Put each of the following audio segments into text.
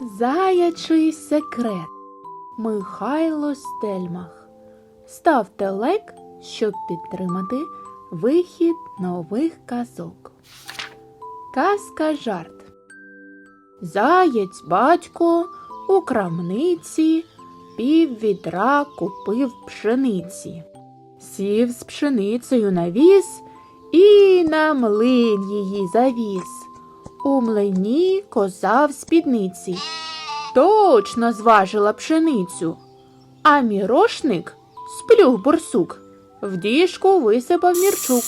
Заячий секрет Михайло Стельмах. Ставте лайк, щоб підтримати вихід нових казок. Казка жарт. Заєць батько у крамниці пів відра купив пшениці. Сів з пшеницею на віз і на млин її завіз. У млині коза в спідниці. Точно зважила пшеницю. А мірошник сплюх борсук, в діжку висипав мірчук.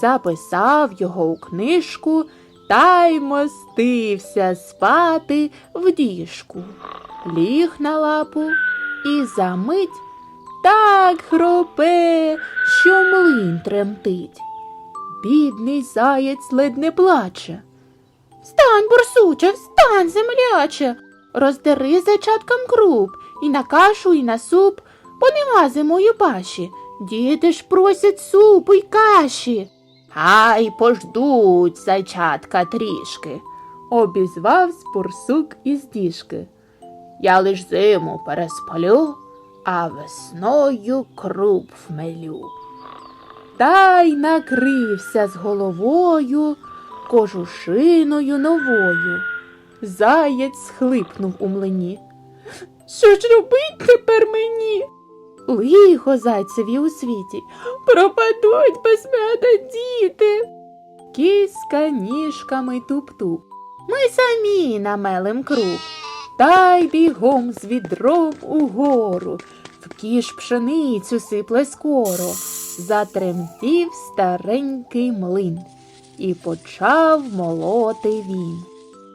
Записав його у книжку та й мостився спати в діжку. Ліг на лапу і за мить так хропе, що млин тремтить. Бідний заєць ледь не плаче. Встань, борсуче, встань, земляче, роздери зайчаткам круп, і на кашу, і на суп, бо нема зимою паші. Діти ж просять супу й каші. Хай пождуть зайчатка трішки, обізвавсь борсук із діжки. Я лиш зиму пересплю, а весною круп вмелю. Та й накрився з головою кожушиною новою. Заєць схлипнув у млині. Що ж робить тепер мені? Лихо зайцеві у світі, пропадуть без мене діти. Кіска ніжками туп-туп. Ми самі намелим круп. Та й бігом з відром угору, в кіш пшеницю сипле скоро, затремтів старенький млин, і почав молоти він.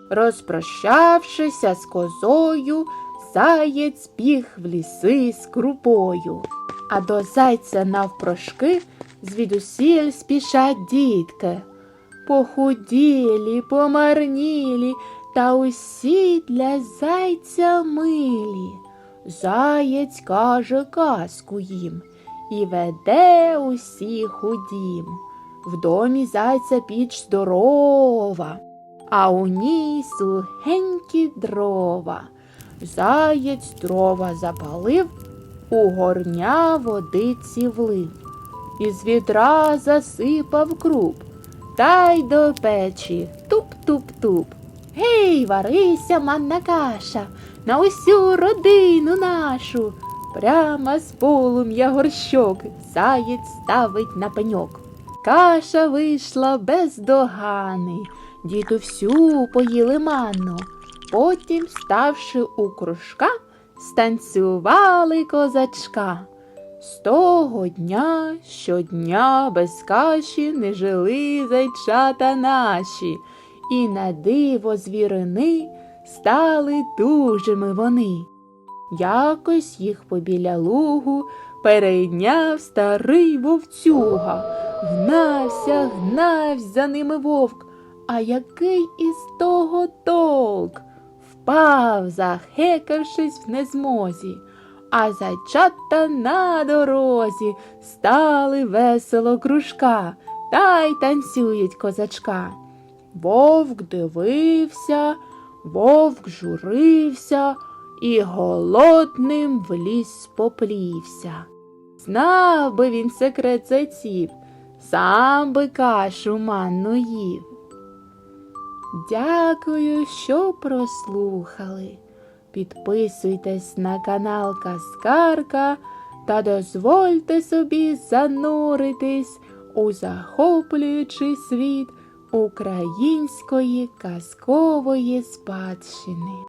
Розпрощавшися з козою, заєць біг в ліси з крупою, а до зайця навпрошки звідусіль спішать дітки. Похуділі, помарнілі, та усі для зайця милі. Заєць каже казку їм і веде усіх у дім. В домі зайця піч здорова, а у ній сухенькі дрова. Заєць дрова запалив, у горня водиці влив, із відра засипав круп, та й до печі туп-туп-туп. Гей, варися, манна каша, на усю родину нашу. Прямо з полум'я горщок заєць ставить на пеньок. Каша вийшла без догани, діти всю поїли манну. Потім, ставши у кружка, станцювали козачка. З того дня щодня без каші не жили зайчата наші, і на диво звірини стали дужими вони. Якось їх побіля лугу перейняв старий вовцюга. Гнався, гнався за ними вовк. А який із того толк? Впав, захекавшись в незмозі, а зайчата на дорозі стали весело кружка та й танцюють козачка. Вовк дивився, вовк журився і голодним в ліс поплівся. Знав би він секрет зайців, сам би кашу манну їв. Дякую, що прослухали. Підписуйтесь на канал Казкарка та дозвольте собі зануритись у захоплюючий світ української казкової спадщини.